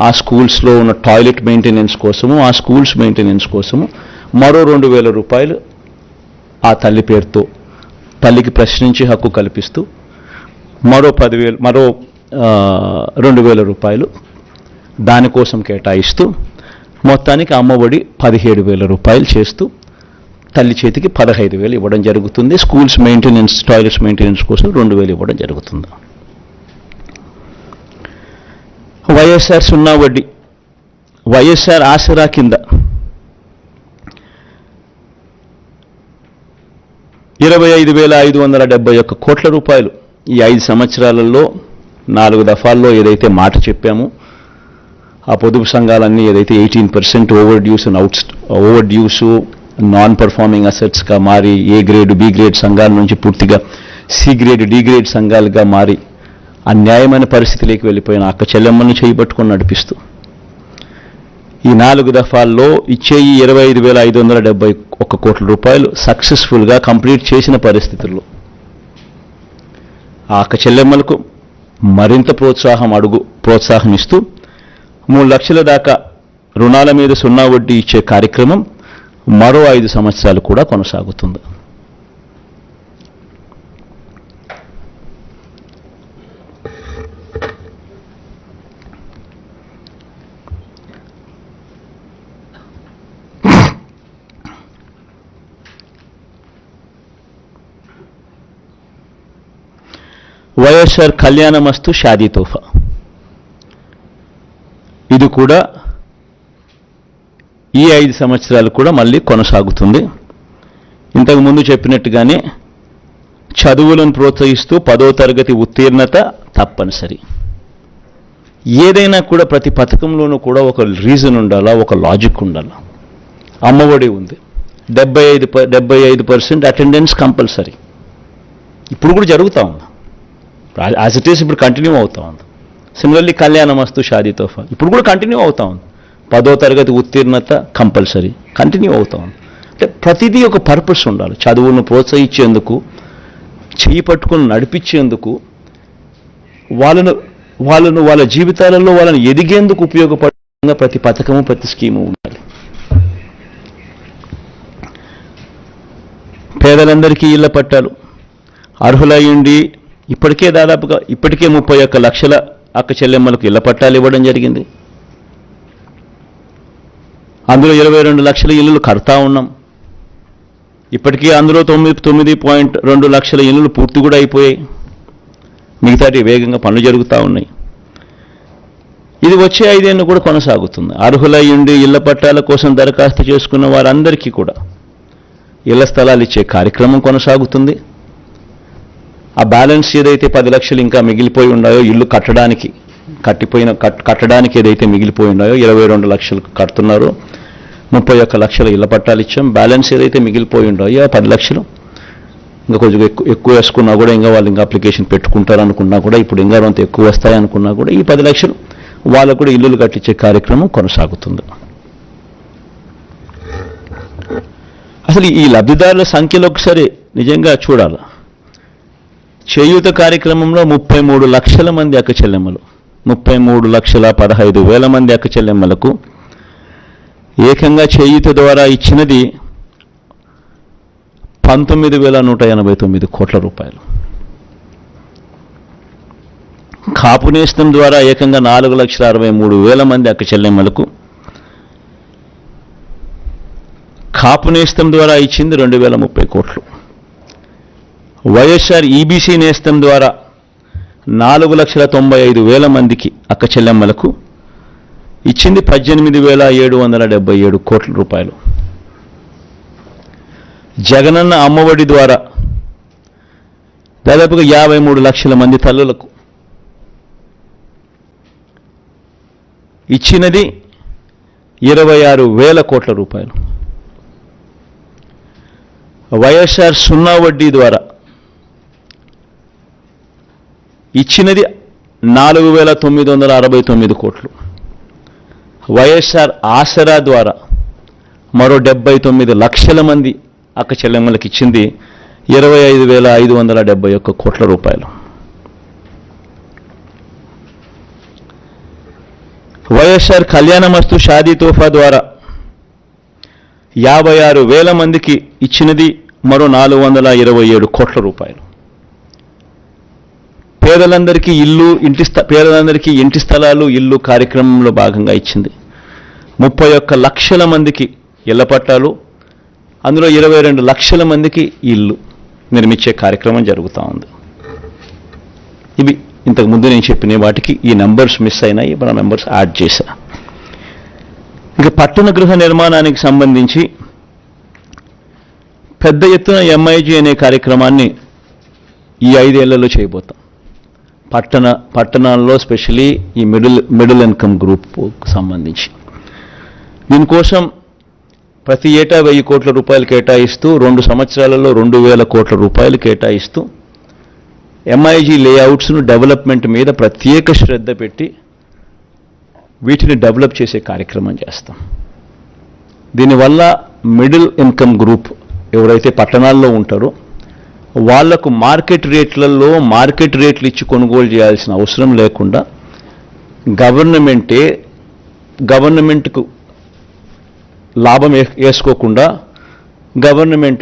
ఆ స్కూల్స్లో ఉన్న టాయిలెట్ మెయింటెనెన్స్ కోసము ఆ స్కూల్స్ మెయింటెనెన్స్ కోసము మరో రెండు వేల రూపాయలు ఆ తల్లి పేరుతో తల్లికి ప్రశ్నించి హక్కు కల్పిస్తూ మరో పదివేలు మరో రెండు వేల రూపాయలు దానికోసం కేటాయిస్తూ మొత్తానికి అమ్మఒడి పదిహేడు వేల రూపాయలు చేస్తూ తల్లి చేతికి పదహైదు వేలు ఇవ్వడం జరుగుతుంది. స్కూల్స్ మెయింటెనెన్స్ టాయిలెట్స్ మెయింటెనెన్స్ కోసం రెండు వేలు ఇవ్వడం జరుగుతుంది. వైఎస్ఆర్ సున్నా వడ్డీ వైఎస్ఆర్ ఆసరా కింద ఇరవై ఐదు వేల ఐదు వందల డెబ్బై ఒక్క కోట్ల రూపాయలు ఈ ఐదు సంవత్సరాలలో నాలుగు దఫాల్లో ఏదైతే మాట చెప్పామో ఆ పొదుపు సంఘాలన్నీ ఏదైతే eighteen percent over dues and out over dues non performing అసెట్స్గా మారి ఏ గ్రేడ్ బి గ్రేడ్ సంఘాల నుంచి పూర్తిగా సి గ్రేడ్ డి గ్రేడ్ సంఘాలుగా మారి అన్యాయమైన పరిస్థితిలోకి వెళ్ళిపోయిన అక్క చెల్లెమ్మను చేయబట్టుకొని నడిపిస్తూ. ఈ నాలుగు దఫాల్లో ఇచ్చే ఈ ఇరవై ఐదు వేల ఐదు వందల డెబ్బై ఒక్క కోట్ల రూపాయలు సక్సెస్ఫుల్గా కంప్లీట్ చేసిన పరిస్థితుల్లో. ఆ అక్క చెల్లెమ్మలకు మరింత ప్రోత్సాహం అడుగు ప్రోత్సాహం ఇస్తూ మూడు లక్షల దాకా రుణాల మీద సున్నా వడ్డీ ఇచ్చే కార్యక్రమం మరో ఐదు సంవత్సరాలు కూడా కొనసాగుతుంది. వైఎస్ఆర్ కళ్యాణమస్తు షాదీ తోఫా. ఇది కూడా ఈ ఐదు సంవత్సరాలు కూడా మళ్ళీ కొనసాగుతుంది. ఇంతకు ముందు చెప్పినట్టుగానే చదువులను ప్రోత్సహిస్తూ పదో తరగతి ఉత్తీర్ణత తప్పనిసరి. ఏదైనా కూడా ప్రతి పథకంలోనూ కూడా ఒక రీజన్ ఉండాలా ఒక లాజిక్ ఉండాలా? అమ్మఒడి ఉంది. డెబ్బై ఐదు డెబ్బై ఐదు పర్సెంట్ అటెండెన్స్ కంపల్సరీ ఇప్పుడు కూడా జరుగుతూ ఉంది. యాజ్ ఇట్ ఈస్ ఇప్పుడు కంటిన్యూ అవుతా ఉంది. సిమిలర్లీ కళ్యాణ మస్తు షాదీ తోఫా ఇప్పుడు కూడా కంటిన్యూ అవుతా ఉంది. పదో తరగతి ఉత్తీర్ణత కంపల్సరీ. కంటిన్యూ అవుతా ఉంది. అంటే ప్రతిదీ ఒక పర్పస్ ఉండాలి. చదువును ప్రోత్సహించేందుకు చేయి పట్టుకుని నడిపించేందుకు వాళ్ళను వాళ్ళను వాళ్ళ జీవితాలలో వాళ్ళని ఎదిగేందుకు ఉపయోగపడే ప్రతి పథకము ప్రతి స్కీము ఉండాలి. పేదలందరికీ ఇళ్ళ పట్టాలు. అర్హులయ్యుండి ఇప్పటికే దాదాపుగా ఇప్పటికే ముప్పై ఒక్క లక్షల అక్క చెల్లెమ్మలకు ఇళ్ళ పట్టాలు ఇవ్వడం జరిగింది. అందులో ఇరవై రెండు లక్షల ఇల్లులు కడతా ఉన్నాం. ఇప్పటికీ అందులో తొమ్మిది తొమ్మిది పాయింట్ రెండు లక్షల ఇళ్ళు పూర్తి కూడా అయిపోయాయి. మిగతాటి వేగంగా పనులు జరుగుతూ ఉన్నాయి. ఇది వచ్చే ఐదేళ్ళు కూడా కొనసాగుతుంది. అర్హులై ఉండి ఇళ్ళ పట్టాల కోసం దరఖాస్తు చేసుకున్న వారందరికీ కూడా ఇళ్ళ స్థలాలు ఇచ్చే కార్యక్రమం కొనసాగుతుంది. ఆ బ్యాలెన్స్ ఏదైతే పది లక్షలు ఇంకా మిగిలిపోయి ఉన్నాయో ఇల్లు కట్టడానికి కట్టిపోయిన కట్ కట్టడానికి ఏదైతే మిగిలిపోయి ఉన్నాయో ఇరవై రెండు లక్షలు కడుతున్నారో. ముప్పై ఒక్క లక్షల ఇళ్ళ పట్టాలు ఇచ్చాం. బ్యాలెన్స్ ఏదైతే మిగిలిపోయి ఉన్నాయో పది లక్షలు. ఇంకా కొంచెం ఎక్కువ ఎక్కువ వేసుకున్నా కూడా ఇంకా వాళ్ళు ఇంకా అప్లికేషన్ పెట్టుకుంటారు అనుకున్నా కూడా ఇప్పుడు ఇంకా కొంత ఎక్కువ వస్తాయి అనుకున్నా కూడా ఈ పది లక్షలు వాళ్ళకు కూడా ఇల్లులు కట్టించే కార్యక్రమం కొనసాగుతుంది. అసలు ఈ లబ్ధిదారుల సంఖ్యలో ఒకసారి నిజంగా చూడాలి? చేయూత కార్యక్రమంలో ముప్పై మూడు లక్షల మంది అక్క చెల్లెమ్మలు ముప్పై మూడు లక్షల పదహైదు వేల మంది అక్క చెల్లెమ్మలకు ఏకంగా చేయూత ద్వారా ఇచ్చినది పంతొమ్మిది వేల నూట ఎనభై తొమ్మిది కోట్ల రూపాయలు. కాపు నేస్తం ద్వారా ఏకంగా నాలుగు లక్షల అరవై మూడు వేల మంది అక్క చెల్లెమ్మలకు కాపు నేస్తం ద్వారా ఇచ్చింది రెండు వేల ముప్పై కోట్లు. వైఎస్ఆర్ ఈబీసీ నేస్తం ద్వారా నాలుగు లక్షల తొంభై ఐదు వేల మందికి అక్క చెల్లెమ్మలకు ఇచ్చింది పద్దెనిమిది వేల ఏడు వందల డెబ్బై ఏడు కోట్ల రూపాయలు. జగనన్న అమ్మఒడి ద్వారా దాదాపుగా యాభై మూడు లక్షల మంది తల్లులకు ఇచ్చినది ఇరవై ఆరు వేల కోట్ల రూపాయలు. వైఎస్ఆర్ సున్నా వడ్డీ ద్వారా ఇచ్చినది నాలుగు వేల తొమ్మిది వందల అరవై తొమ్మిది కోట్లు. వైఎస్ఆర్ ఆసరా ద్వారా మరో డెబ్బై తొమ్మిది లక్షల మంది అక్క చెల్లెమ్మలకు ఇచ్చింది ఇరవై ఐదు వేల ఐదు వందల డెబ్బై ఒక్క కోట్ల రూపాయలు. వైఎస్ఆర్ కళ్యాణమస్తు షాదీ తోఫా ద్వారా యాభై ఆరు వేల మందికి ఇచ్చినది మరో నాలుగు వందల ఇరవై ఏడు కోట్ల రూపాయలు. పేదలందరికీ ఇల్లు ఇంటి పేదలందరికీ ఇంటి స్థలాలు ఇల్లు కార్యక్రమంలో భాగంగా ఇచ్చింది. ముప్పై ఒక్క లక్షల మందికి ఇళ్ళ పట్టాలు అందులో ఇరవై రెండు లక్షల మందికి ఇల్లు నిర్మించే కార్యక్రమం జరుగుతూ ఉంది. ఇవి ఇంతకు ముందు నేను చెప్పిన వాటికి ఈ నెంబర్స్ మిస్ అయినాయి మన నెంబర్స్ యాడ్ చేశా. ఇక పట్టణ గృహ నిర్మాణానికి సంబంధించి పెద్ద ఎత్తున ఎంఐజీ అనే కార్యక్రమాన్ని ఈ ఐదేళ్ళలో చేయబోతాం. పట్టణ పట్టణాల్లో స్పెషలీ ఈ మిడిల్ మిడిల్ ఇన్కమ్ గ్రూప్కు సంబంధించి. దీనికోసం ప్రతి ఏటా వెయ్యి కోట్ల రూపాయలు కేటాయిస్తూ రెండు సంవత్సరాలలో రెండు వేల కోట్ల రూపాయలు కేటాయిస్తూ ఎంఐజీ లేఅవుట్స్ను డెవలప్మెంట్ మీద ప్రత్యేక శ్రద్ధ పెట్టి వీటిని డెవలప్ చేసే కార్యక్రమం చేస్తాం. దీనివల్ల మిడిల్ ఇన్కమ్ గ్రూప్ ఎవరైతే పట్టణాల్లో ఉంటారో వాళ్ళకు మార్కెట్ రేట్లలో మార్కెట్ రేట్లు ఇచ్చి కొనుగోలు చేయాల్సిన అవసరం లేకుండా గవర్నమెంటే గవర్నమెంట్కు లాభం వేసుకోకుండా గవర్నమెంట్